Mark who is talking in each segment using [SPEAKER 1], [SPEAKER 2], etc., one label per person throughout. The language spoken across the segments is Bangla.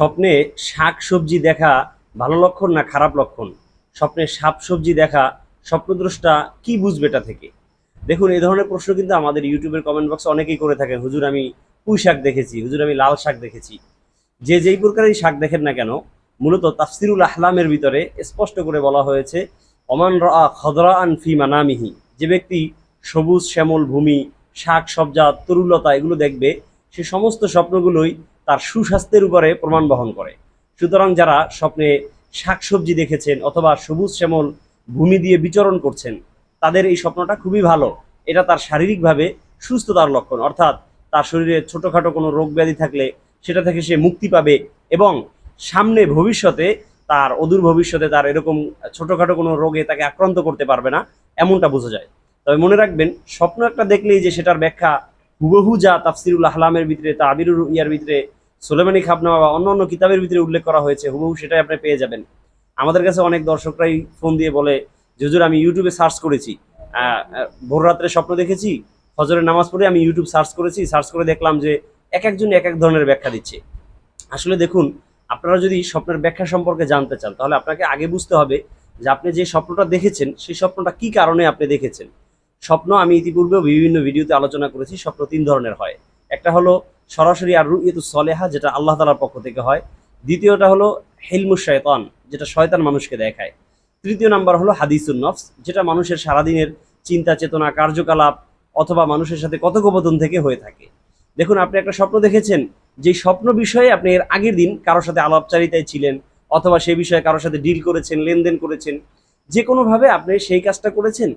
[SPEAKER 1] স্বপ্নে শাক সবজি দেখা ভালো লক্ষণ না খারাপ লক্ষণ? স্বপ্নে শাক সবজি দেখা স্বপ্নদ্রষ্টা কি বুঝবে এটা থেকে? দেখুন, এই ধরনের প্রশ্ন কিন্তু আমাদের ইউটিউবের কমেন্ট বক্সে অনেকেই করে থাকেন। হুজুর, আমি পুঁই শাক দেখেছি, হুজুর, আমি লাল শাক দেখেছি। যে যেই প্রকারের শাক দেখেন না কেন, মূলত তাফসিরুল আহলামের ভিতরে স্পষ্ট করে বলা হয়েছে, অমান রা খদরা আন ফি মানামিহি যে ব্যক্তি সবুজ, শ্যামল, ভূমি, শাক সবজা তরুলতা, এগুলো দেখবে, সে সমস্ত স্বপ্নগুলোই তার সুস্বাস্থ্যের উপরে প্রমাণ বহন করে। সুতরাং যারা স্বপ্নে শাকসবজি দেখেছেন অথবা সবুজ শ্যামল ভূমি দিয়ে বিচরণ করছেন, তাদের এই স্বপ্নটা খুবই ভালো। এটা তার শারীরিকভাবে সুস্থতার লক্ষণ। অর্থাৎ তার শরীরে ছোটোখাটো কোনো রোগ ব্যাধি থাকলে সেটা থেকে সে মুক্তি পাবে এবং সামনে ভবিষ্যতে তার অদূর ভবিষ্যতে তার এরকম ছোটোখাটো কোনো রোগে তাকে আক্রান্ত করতে পারবে না, এমনটা বোঝা যায়। তবে মনে রাখবেন, স্বপ্ন একটা দেখলেই যে সেটার ব্যাখ্যা হুবহু যা তাফসিরুল আহলামের ভিতরে, তাবিরুল ইয়ার ভিতরে সোলেমানি খাবনামা বা অন্য অন্য কিতাবের ভিতরে উল্লেখ করা হয়েছে, হুবহু সেটাই আপনি পেয়ে যাবেন। আমাদের কাছে অনেক দর্শকরাই ফোন দিয়ে বলে যে হুজুর, আমি ইউটিউবে সার্চ করেছি। ভোর রাত্রে স্বপ্ন দেখেছি হজরের নামাজ পড়ে আমি ইউটিউব সার্চ করেছি, সার্চ করে দেখলাম যে এক একজন এক এক ধরনের ব্যাখ্যা দিচ্ছে। আসলে দেখুন, আপনারা যদি স্বপ্নের ব্যাখ্যা সম্পর্কে জানতে চান, তাহলে আপনাকে আগে বুঝতে হবে যে আপনি যে স্বপ্নটা দেখেছেন, সেই স্বপ্নটা কি কারণে আপনি দেখেছেন? স্বপ্ন আমি ইতিপূর্বেও বিভিন্ন ভিডিওতে আলোচনা করেছি, স্বপ্ন তিন ধরনের হয়। একটা হলো সরাসরি আর রুইয়তু সলেহা, যেটা আল্লাহ তালার পক্ষ থেকে হয়। দ্বিতীয়টা হলো হেলমু শয়তান, যেটা শয়তান মানুষকে দেখায়। তৃতীয় নাম্বার হলো হাদিসুন নফস, যেটা মানুষের সারাদিনের চিন্তা, চেতনা, কার্যকলাপ অথবা মানুষের সাথে কথোপকথন থেকে হয়ে থাকে। দেখুন, আপনি একটা স্বপ্ন দেখেছেন যে স্বপ্ন বিষয়ে আপনি এর আগের দিন কারোর সাথে আলাপচারিতায় ছিলেন অথবা সে বিষয়ে কারোর সাথে ডিল করেছেন, লেনদেন করেছেন যে কোনোভাবে আপনি সেই কাজটা করেছেন,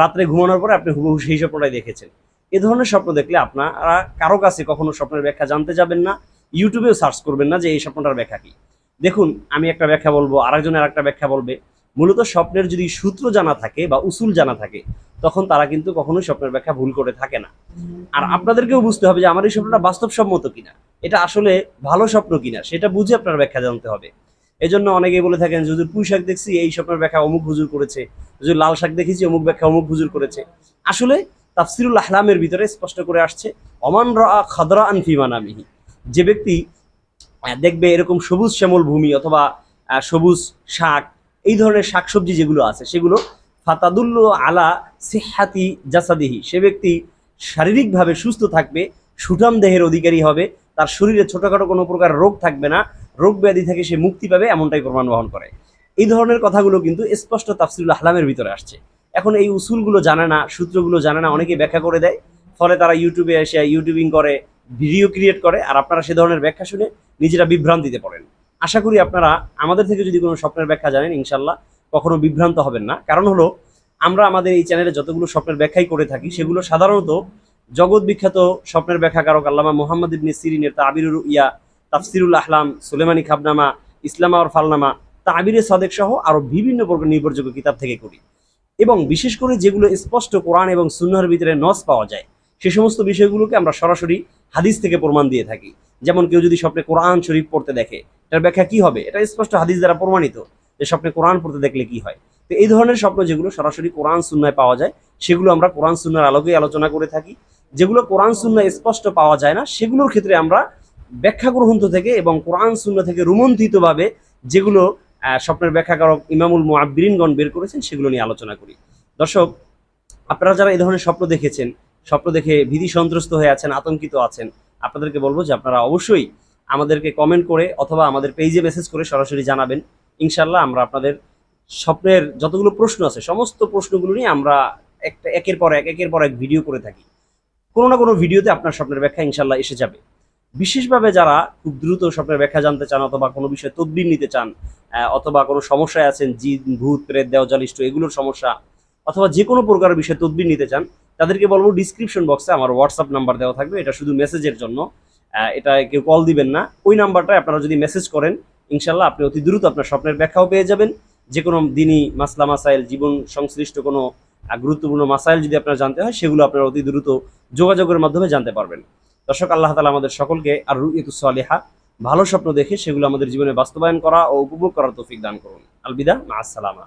[SPEAKER 1] রাত্রে ঘুমানোর পরে আপনি হুবহু সেই স্বপ্নটাই দেখেছেন। এ ধরনের স্বপ্ন দেখলে আপনারা কারও কাছে কখনো স্বপ্নের ব্যাখ্যা জানতে যাবেন না, ইউটিউবেও সার্চ করবেন না যে এই স্বপ্নটার ব্যাখ্যা কি। দেখুন, আমি একটা ব্যাখ্যা বলব আরেকজনের আরেকটা ব্যাখ্যা বলবে। মূলত স্বপ্নের যদি সূত্র জানা থাকে বা উসুল জানা থাকে, তখন তারা কিন্তু কখনোই স্বপ্নের ব্যাখ্যা ভুল করে থাকে না। আর আপনাদেরকেও বুঝতে হবে যে আমার এই স্বপ্নটা বাস্তবসম্মত কিনা। এটা আসলে ভালো স্বপ্ন কিনা, সেটা বুঝে আপনার ব্যাখ্যা জানতে হবে। এই জন্য অনেকেই বলে থাকেন যে হুজুর, পুঁই শাক দেখছি, এই স্বপ্নের ব্যাখ্যা অমুক হুজুর করেছে। হুজুর, লাল শাক দেখেছি, অমুক ব্যাখ্যা অমুক হুজুর করেছে। আসলে তাফসিরুল আহলামের ভিতরে স্পষ্ট করে আসছে অমান রা খদরা আনফি মানামিহি। যে ব্যক্তি দেখবে এরকম সবুজ শ্যামল ভূমি অথবা সবুজ শাক, এই ধরনের শাকসবজি যেগুলো আছে, সেগুলো ফাতাদুল্ল আলা সিহাতি জাসাদিহি। সে ব্যক্তি শারীরিকভাবে সুস্থ থাকবে, সুঠাম দেহের অধিকারী হবে, তার শরীরে ছোটোখাটো কোনো প্রকার রোগ থাকবে না, রোগ ব্যাধি থেকে সে মুক্তি পাবে, এমনটাই প্রমাণ বহন করে। এই ধরনের কথাগুলো কিন্তু স্পষ্ট তাফসিরুল আহলামের ভিতরে আসছে। এখন এই উসুলগুলো জানে না, সূত্রগুলো জানে না অনেকে ব্যাখ্যা করে দেয়। ফলে তারা ইউটিউবে এসে ইউটিউবিং করে ভিডিও ক্রিয়েট করে, আর আপনারা সে ধরনের ব্যাখ্যা শুনে নিজেরা বিভ্রান্তিতে পড়েন। আশা করি আপনারা আমাদের থেকে যদি কোনো স্বপ্নের ব্যাখ্যা জানেন, ইনশাল্লাহ কখনো বিভ্রান্ত হবেন না। কারণ হলো, আমরা আমাদের এই চ্যানেলে যতগুলো স্বপ্নের ব্যাখ্যাই করে থাকি, সেগুলো সাধারণত জগৎ বিখ্যাত স্বপ্নের ব্যাখ্যাকারক আল্লামা মোহাম্মদ ইবনে সিরিনের তাবিরুর ইয়া তাফসিরুল আহলাম, সুলেমানি খাবনামা, ইসলামা আর ফালনামা, তাবিরে সাদেক সহ আরও বিভিন্ন প্রকার নির্ভরযোগ্য কিতাব থেকে করি। এবং বিশেষ করে যেগুলো স্পষ্ট কোরআন এবং সুন্নার ভিতরে নস পাওয়া যায়, সে সমস্ত বিষয়গুলোকে আমরা সরাসরি হাদিস থেকে প্রমাণ দিয়ে থাকি। যেমন কেউ যদি স্বপ্নে কোরআন শরীফ পড়তে দেখে, এটার ব্যাখ্যা কি হবে? এটা স্পষ্ট হাদিস দ্বারা প্রমাণিত যে স্বপ্নে কোরআন পড়তে দেখলে কি হয়। তো এই ধরনের স্বপ্ন যেগুলো সরাসরি কোরআন সুন্নায় পাওয়া যায়, সেগুলো আমরা কোরআন সুন্নার আলোকেই আলোচনা করে থাকি। যেগুলো কোরআন সুন্নায় স্পষ্ট পাওয়া যায় না, সেগুলোর ক্ষেত্রে আমরা ব্যাখ্যা গ্রন্থ থেকে এবং কোরআন সুন্না থেকে রুমন্থিতভাবে যেগুলো স্বপ্নের ব্যাখ্যাকারক ইমামুল মুআব্বিরিনগণ বের করেছেন, সেগুলো নিয়ে আলোচনা করি। দর্শক, আপনারা যারা এই ধরনের স্বপ্ন দেখেছেন, স্বপ্ন দেখে ভীতি সন্ত্রস্ত হয়ে আছেন, আতঙ্কিত আছেন, আপনাদেরকে বলব যে আপনারা অবশ্যই আমাদেরকে কমেন্ট করে অথবা আমাদের পেজে মেসেজ করে সরাসরি জানাবেন। ইনশাল্লাহ আমরা আপনাদের স্বপ্নের যতগুলো প্রশ্ন আছে, সমস্ত প্রশ্নগুলো নিয়ে আমরা একটা একের পর এক, একের পর এক ভিডিও করে থাকি। কোনো না কোনো ভিডিওতে আপনার স্বপ্নের ব্যাখ্যা ইনশাল্লাহ এসে যাবে। বিশেষভাবে যারা খুব দ্রুত স্বপ্নের ব্যাখ্যা জানতে চান অথবা কোনো বিষয়ে তদবির নিতে চান অথবা কোনো সমস্যায় আছেন, জিন, ভূত, প্রেত দেওজালিষ্ট এগুলোর সমস্যা, অথবা যে কোনো প্রকার বিষয়ে তদবির নিতে চান, তাদেরকে বলব ডিসক্রিপশন বক্সে আমার হোয়াটসঅ্যাপ নাম্বার দেওয়া থাকবে। এটা শুধু মেসেজের জন্য। এটা কেউ কল দিবেন না। ওই নাম্বারটায় আপনারা যদি মেসেজ করেন, ইনশাল্লাহ আপনি অতি দ্রুত আপনার স্বপ্নের ব্যাখ্যাও পেয়ে যাবেন। যে কোনো দিনই মাসলা মাসাইল, জীবন সংশ্লিষ্ট কোনো গুরুত্বপূর্ণ মাসাইল যদি আপনার জানতে হয়, সেগুলো আপনারা অতি দ্রুত যোগাযোগের মাধ্যমে জানতে পারবেন। দর্শক, আল্লাহ তালা আমাদের সকলকে আর রুইতু সালেহা, ভালো স্বপ্ন দেখে সেগুলো আমাদের জীবনে বাস্তবায়ন করা ও উপভোগ করার তৌফিক দান করুন। আলবিদা মা আসসালামা